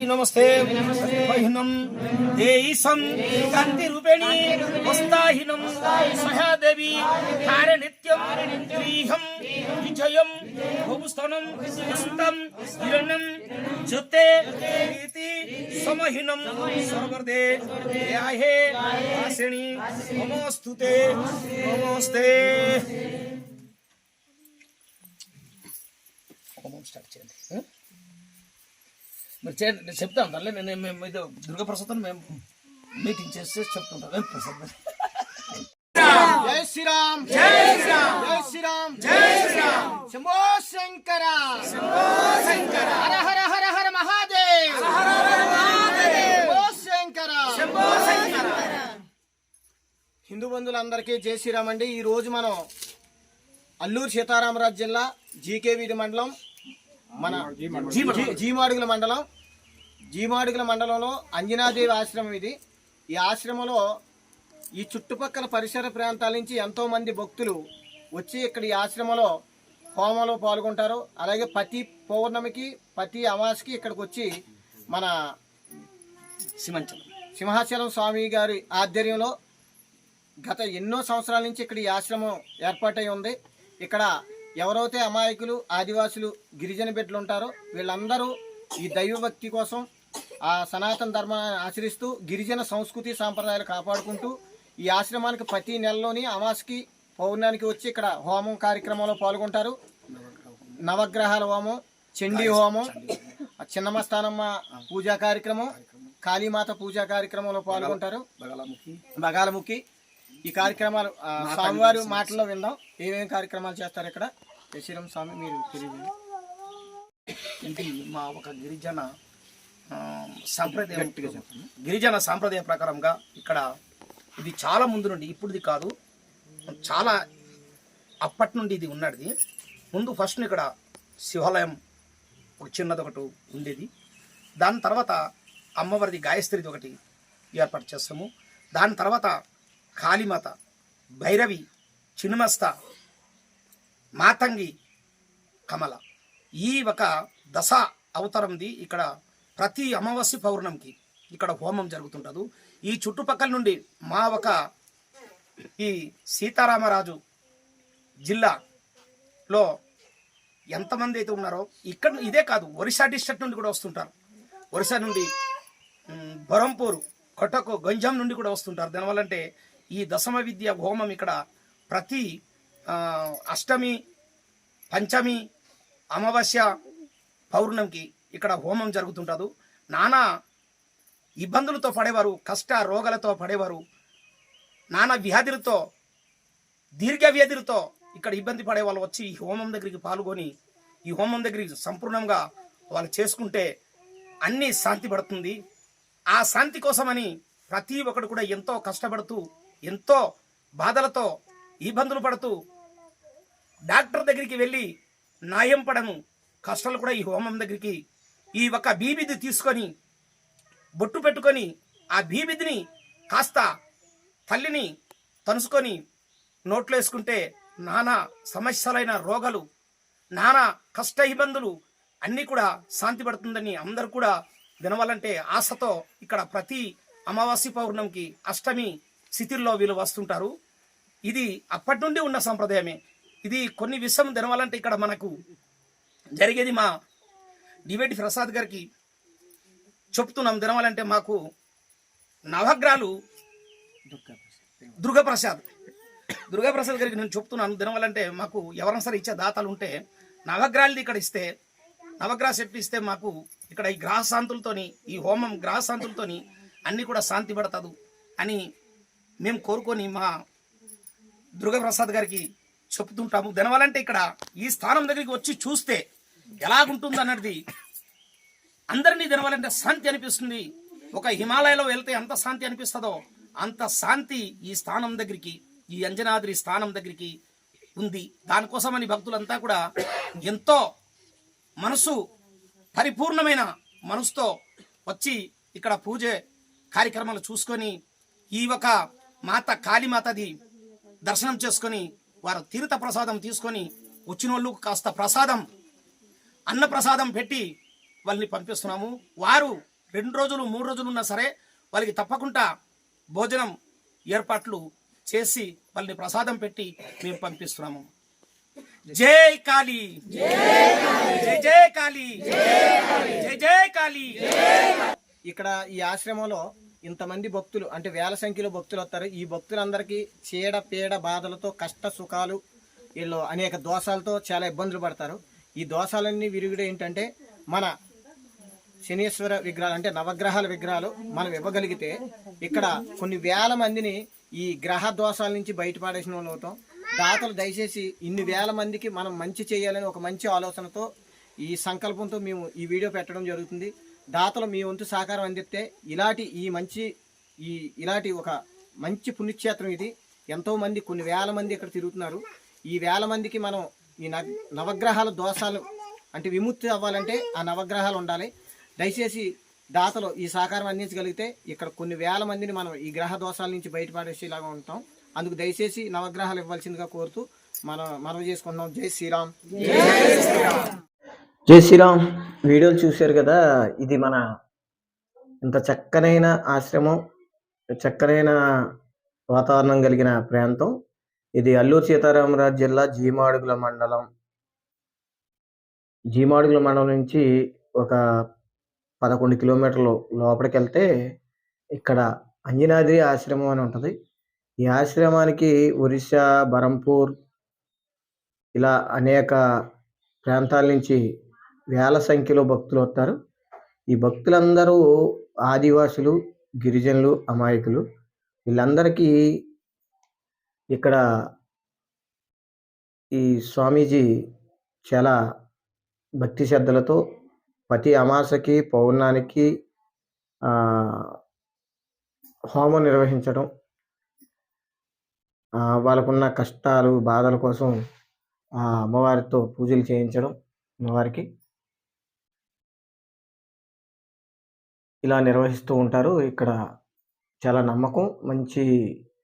नमस्ते हिनम देईसम कांति रूपेणी हस्ताहिनम सहा देवी हारे नित्यम त्रिहम विजयम भूभुस्तनम हस्तम हिरणम जते इति समहिनम सर्वदे याहे आसेणी नमस्तुते नमस्ते कॉमन स्ट्रक्चर మరి చే నేను చెప్తాను తల్లి నేను మేము మీతో దుర్గా ప్రసాద్ మేము మీటింగ్ చేస్తే చెప్తుంటాం ఏం ప్రసాద్ జై శ్రీరామ్. జై శ్రీరామ్. జై శ్రీరామ్. జై శ్రీరామ్. శంభో శంకర. శంభో శంకర. హర హర హర హర మహాదేవ్. హర హర మహాదేవ్. శంభో శంకర. శంభో శంకర. హిందూ బంధువులందరికీ జై శ్రీరామ్ అండి. ఈ రోజు మనం అల్లూరు సీతారామరాజు జిల్లా జీకే వీధి మండలం మన జీ- జీమాడుగుల మండలం. జీమాడుగుల మండలంలో అంజనాదేవి ఆశ్రమం ఇది. ఈ ఆశ్రమంలో ఈ చుట్టుపక్కల పరిసర ప్రాంతాల నుంచి ఎంతో మంది భక్తులు వచ్చి ఇక్కడ ఈ ఆశ్రమంలో హోమంలో పాల్గొంటారు. అలాగే ప్రతి పౌర్ణమికి ప్రతి అమావాస్యకి ఇక్కడికి వచ్చి మన సిమంచలం సింహాచలం స్వామి గారి ఆధ్వర్యంలో గత ఎన్నో సంవత్సరాల నుంచి ఇక్కడ ఈ ఆశ్రమం ఏర్పాటై ఉంది. ఇక్కడ ఎవరైతే అమాయకులు ఆదివాసులు గిరిజన బిడ్డలు ఉంటారో వీళ్ళందరూ ఈ దైవభక్తి కోసం ఆ సనాతన ధర్మాన్ని ఆచరిస్తూ గిరిజన సంస్కృతి సాంప్రదాయాలు కాపాడుకుంటూ ఈ ఆశ్రమానికి ప్రతి నెలలోని అమాస్కి పౌర్ణానికి వచ్చి ఇక్కడ హోమం కార్యక్రమంలో పాల్గొంటారు. నవగ్రహాల హోమం చండీ హోమం చిన్నమస్తానమ్మ పూజా కార్యక్రమం కాళీమాత పూజా కార్యక్రమంలో పాల్గొంటారు. బగలాముఖి. బగాలముఖి. ఈ కార్యక్రమాలు స్వామివారి మాటల్లో విందాం. ఏమేమి కార్యక్రమాలు చేస్తారు ఇక్కడ? శ్రీరామ్ స్వామి మీరు తెలియదు ఇది మా ఒక గిరిజన సాంప్రదాయం గిరిజన సాంప్రదాయ ప్రకారంగా ఇక్కడ ఇది చాలా ముందు నుండి ఇప్పుడుది కాదు చాలా అప్పటి నుండి ఇది ఉన్నది. ముందు ఫస్ట్ ఇక్కడ శివాలయం ఒక చిన్నది ఒకటి ఉండేది. దాని తర్వాత అమ్మవారిది గాయత్రిది ఒకటి ఏర్పాటు చేస్తాము. దాని తర్వాత కాళీమాత భైరవి చిన్నమస్త మాతంగి కమల. ఈ ఒక దశ అవతారంది ఇక్కడ ప్రతి అమావాస్య పౌర్ణమికి ఇక్కడ హోమం జరుగుతుంటుంది. ఈ చుట్టుపక్కల నుండి మా ఒక ఈ సీతారామరాజు జిల్లాలో ఎంతమంది అయితే ఉన్నారో ఇక్కడ ఇదే కాదు ఒరిస్సా డిస్ట్రిక్ట్ నుండి కూడా వస్తుంటారు. ఒరిస్సా నుండి బరంపూరు బరంపూర్ కొట్టకు గంజాం నుండి కూడా వస్తుంటారు. దానివల్లంటే ఈ దశమ విద్య హోమం ఇక్కడ ప్రతి అష్టమి పంచమి అమావాస్య పౌర్ణమికి ఇక్కడ హోమం జరుగుతుంటుంది. నానా ఇబ్బందులతో పడేవారు కష్ట రోగాలతో పడేవారు నానా వ్యాధులతో దీర్ఘ వ్యాధులతో ఇక్కడ ఇబ్బంది పడే వాళ్ళు వచ్చి ఈ హోమం దగ్గరికి పాల్గొని ఈ హోమం దగ్గరికి సంపూర్ణంగా వాళ్ళు చేసుకుంటే అన్నీ శాంతి పడుతుంది. ఆ శాంతి కోసమని ప్రతి ఒక్కడు కూడా ఎంతో కష్టపడుతూ ఎంతో బాధలతో ఇబ్బందులు పడుతూ డాక్టర్ దగ్గరికి వెళ్ళి నాయం పడను. కష్టాలు కూడా ఈ హోమం దగ్గరికి ఈ ఒక బీబిది తీసుకొని బొట్టు పెట్టుకొని ఆ బీబిదిని కాస్త తల్లిని తనుసుకొని నోట్లో వేసుకుంటే నానా సమస్యలైన రోగాలు నానా కష్ట ఇబ్బందులు అన్నీ కూడా శాంతి పడుతుందని అందరూ కూడా వినవాలంటే ఆశతో ఇక్కడ ప్రతి అమావాస్య పౌర్ణమికి అష్టమి స్థితిల్లో వీళ్ళు వస్తుంటారు. ఇది అప్పటి నుండి ఉన్న సంప్రదాయమే. ఇది కొన్ని విషయం తినవాలంటే ఇక్కడ మనకు జరిగేది మా డివేటి ప్రసాద్ గారికి చెప్తున్నాం. తినవాలంటే మాకు నవగ్రహాలు దుర్గప్రసాద్. దుర్గాప్రసాద్ గారికి నేను చెప్తున్నాను. తినవాలంటే మాకు ఎవరైనా సరే ఇచ్చే దాతలు ఉంటే నవగ్రహాలది ఇక్కడ ఇస్తే నవగ్రహ శక్తి ఇస్తే మాకు ఇక్కడ ఈ గ్రహ శాంతులతోని ఈ హోమం గ్రహ శాంతులతోని అన్నీ కూడా శాంతి పడతాదు అని మేము కోరుకొని మా దుర్గాప్రసాద్ గారికి చెప్తుంటాము దానివల్లంటే ఇక్కడ ఈ స్థానం దగ్గరికి వచ్చి చూస్తే ఎలాగుంటుంది అన్నది అందరినీ తినవాలంటే శాంతి అనిపిస్తుంది. ఒక హిమాలయలో వెళ్తే ఎంత శాంతి అనిపిస్తుందో అంత శాంతి ఈ స్థానం దగ్గరికి ఈ అంజనాద్రి స్థానం దగ్గరికి ఉంది. దానికోసమని భక్తులంతా కూడా ఎంతో మనసు పరిపూర్ణమైన మనసుతో వచ్చి ఇక్కడ పూజ కార్యక్రమాలు చూసుకొని ఈ ఒక మాత కాళీమాతది దర్శనం చేసుకొని వారు తీర్థ ప్రసాదం తీసుకొని వచ్చిన వాళ్ళు కాస్త ప్రసాదం అన్న ప్రసాదం పెట్టి వాళ్ళని పంపిస్తున్నాము. వారు రెండు రోజులు మూడు రోజులు ఉన్నా సరే వాళ్ళకి తప్పకుండా భోజనం ఏర్పాట్లు చేసి వాళ్ళని ప్రసాదం పెట్టి మేము పంపిస్తున్నాము. జై కాళీ! జై జై కాళీ! జై జై కాళీ! ఇక్కడ ఈ ఆశ్రమంలో ఇంతమంది భక్తులు అంటే వేల సంఖ్యలో భక్తులు వస్తారు. ఈ భక్తులందరికీ చీడ పీడ బాధలతో కష్ట సుఖాలు వీళ్ళు అనేక దోషాలతో చాలా ఇబ్బందులు పడతారు. ఈ దోషాలన్నీ విరుగుడు ఏంటంటే మన శనీశ్వర విగ్రహాలు అంటే నవగ్రహాల విగ్రహాలు మనం ఇవ్వగలిగితే ఇక్కడ కొన్ని వేల మందిని ఈ గ్రహ దోషాల నుంచి బయటపడేసిన వాళ్ళు అవుతాం. దాతలు దయచేసి ఇన్ని వేల మందికి మనం మంచి చేయాలని ఒక మంచి ఆలోచనతో ఈ సంకల్పంతో మేము ఈ వీడియో పెట్టడం జరుగుతుంది. దాతలు మీ వంతు సహకారం అందిస్తే ఇలాంటి ఈ మంచి ఈ ఇలాంటి ఒక మంచి పుణ్యక్షేత్రం ఇది. ఎంతోమంది కొన్ని వేల మంది ఇక్కడ తిరుగుతున్నారు. ఈ వేల మందికి మనం ఈ నవగ్రహాల దోషాలు అంటే విముక్తి అవ్వాలంటే ఆ నవగ్రహాలు ఉండాలి. దయచేసి దాతలు ఈ సహకారం అందించగలిగితే ఇక్కడ కొన్ని వేల మందిని మనం ఈ గ్రహ దోషాల నుంచి బయటపడేసేలాగా ఉంటాం. అందుకు దయచేసి నవగ్రహాలు ఇవ్వాల్సిందిగా కోరుతూ మనం మనవి చేసుకుందాం. జై శ్రీరామ్. జై శ్రీరామ్. వీడియోలు చూశారు కదా ఇది మన ఇంత చక్కనైన ఆశ్రమం చక్కనైన వాతావరణం కలిగిన ప్రాంతం. ఇది అల్లూరు సీతారామరాజు జిల్లా జీమాడుగుల మండలం. జీమాడుగుల మండలం నుంచి ఒక పదకొండు కిలోమీటర్లు లోపలికి వెళ్తే ఇక్కడ అంజనాద్రి ఆశ్రమం అని ఉంటుంది. ఈ ఆశ్రమానికి ఒరిస్సా బరంపూర్ ఇలా అనేక ప్రాంతాల నుంచి వేల సంఖ్యలో భక్తులు వస్తారు. ఈ భక్తులందరూ ఆదివాసులు గిరిజనులు అమాయకులు. వీళ్ళందరికీ ఇక్కడ ఈ స్వామీజీ చాలా భక్తి శ్రద్ధలతో ప్రతి అమాసకి పౌర్ణానికి హోమం నిర్వహించడం వాళ్ళకున్న కష్టాలు బాధల కోసం ఆ అమ్మవారితో పూజలు చేయించడం అమ్మవారికి ఇలా నిర్వహిస్తూ ఉంటారు. ఇక్కడ చాలా నమ్మకం మంచి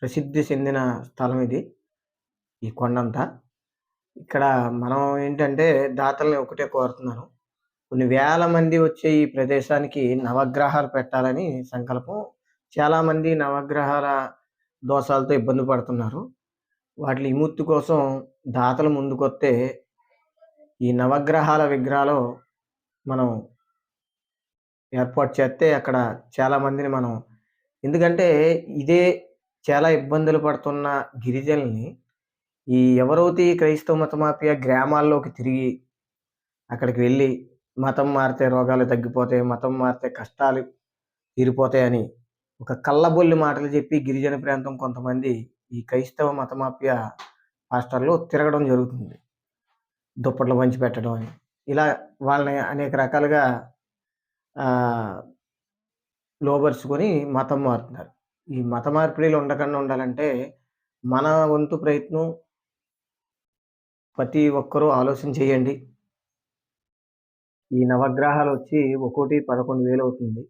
ప్రసిద్ధి చెందిన స్థలం ఇది ఈ కొండంతా. ఇక్కడ మనం ఏంటంటే దాతల్ని ఒకటే కోరుతున్నాను. కొన్ని వేల మంది వచ్చే ఈ ప్రదేశానికి నవగ్రహాలు పెట్టాలని సంకల్పం. చాలామంది నవగ్రహాల దోషాలతో ఇబ్బంది పడుతున్నారు. వాటి విముక్తి కోసం దాతలు ముందుకొస్తే ఈ నవగ్రహాల విగ్రహాలు మనం ఏర్పాటు చేస్తే అక్కడ చాలామందిని మనం ఎందుకంటే ఇదే చాలా ఇబ్బందులు పడుతున్న గిరిజనుల్ని ఈ ఎవరైతే క్రైస్తవ మత మాఫియా గ్రామాల్లోకి తిరిగి అక్కడికి వెళ్ళి మతం మారితే రోగాలు తగ్గిపోతాయి మతం మారితే కష్టాలు తీరిపోతాయని ఒక కళ్ళబొల్లి మాటలు చెప్పి గిరిజన ప్రాంతం కొంతమంది ఈ క్రైస్తవ మత మాఫియా హాస్టల్లో తిరగడం జరుగుతుంది. దుప్పట్లు పంచి పెట్టడం అని. ఇలా వాళ్ళని అనేక రకాలుగా లోబరుచుకొని మతం మారుతున్నారు. ఈ మత మార్పిడిలు ఉండకుండా ఉండాలంటే మన వంతు ప్రయత్నం ప్రతి ఒక్కరూ ఆలోచన చేయండి. ఈ నవగ్రహాలు వచ్చి ఒక్కోటి పదకొండు వేలు అవుతుంది.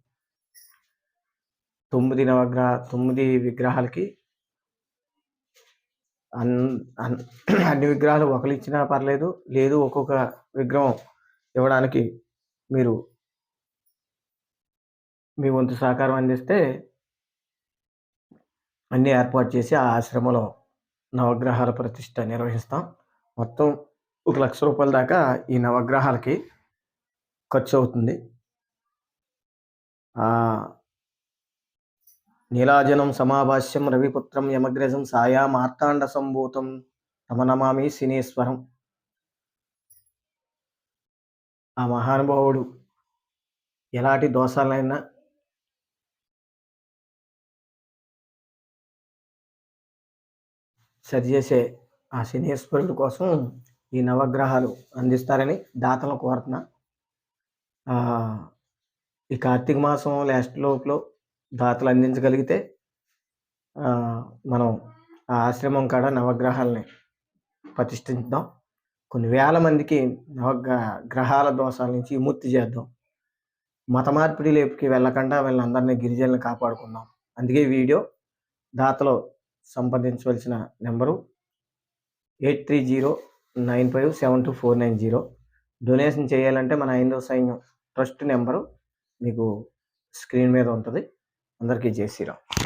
తొమ్మిది నవగ్రహ తొమ్మిది విగ్రహాలకి అన్ అన్ అన్ని విగ్రహాలు ఒకరు ఇచ్చినా పర్లేదు లేదు ఒక్కొక్క విగ్రహం ఇవ్వడానికి మీరు మీ వంతు సహకారం అందిస్తే అన్నీ ఏర్పాటు చేసి ఆ ఆశ్రమంలో నవగ్రహాల ప్రతిష్ట నిర్వహిస్తాం. మొత్తం ఒక లక్ష రూపాయల దాకా ఈ నవగ్రహాలకి ఖర్చు అవుతుంది. నీలాజనం సమాభాష్యం రవిపుత్రం యమగ్రజం సాయా మార్తాండ సంభూతం తమనమామి సినేశ్వరం. ఆ మహానుభావుడు ఎలాంటి దోషాలైనా సరిచేసే ఆ శనీశ్వరుడు కోసం ఈ నవగ్రహాలు అందిస్తారని దాతలను కోరుతున్నా. ఈ కార్తీక మాసం లాస్ట్ లోపల దాతలు అందించగలిగితే మనం ఆ ఆశ్రమం కాడ నవగ్రహాలని ప్రతిష్ఠించుదాం. కొన్ని వేల మందికి నవగ్ర గ్రహాల దోషాల నుంచి విముక్తి చేద్దాం. మత మార్పిడి లేపుకి వెళ్ళకుండా వీళ్ళందరినీ గిరిజనులను కాపాడుకుందాం. అందుకే వీడియో దాతలో సంప్రదించవలసిన number eight three zero nine five seven two four nine zero. Donation చేయాలంటే మన ఐదవ సైన్యం ట్రస్ట్ నెంబరు మీకు స్క్రీన్ మీద ఉంటుంది. అందరికీ జై శ్రీరామ్.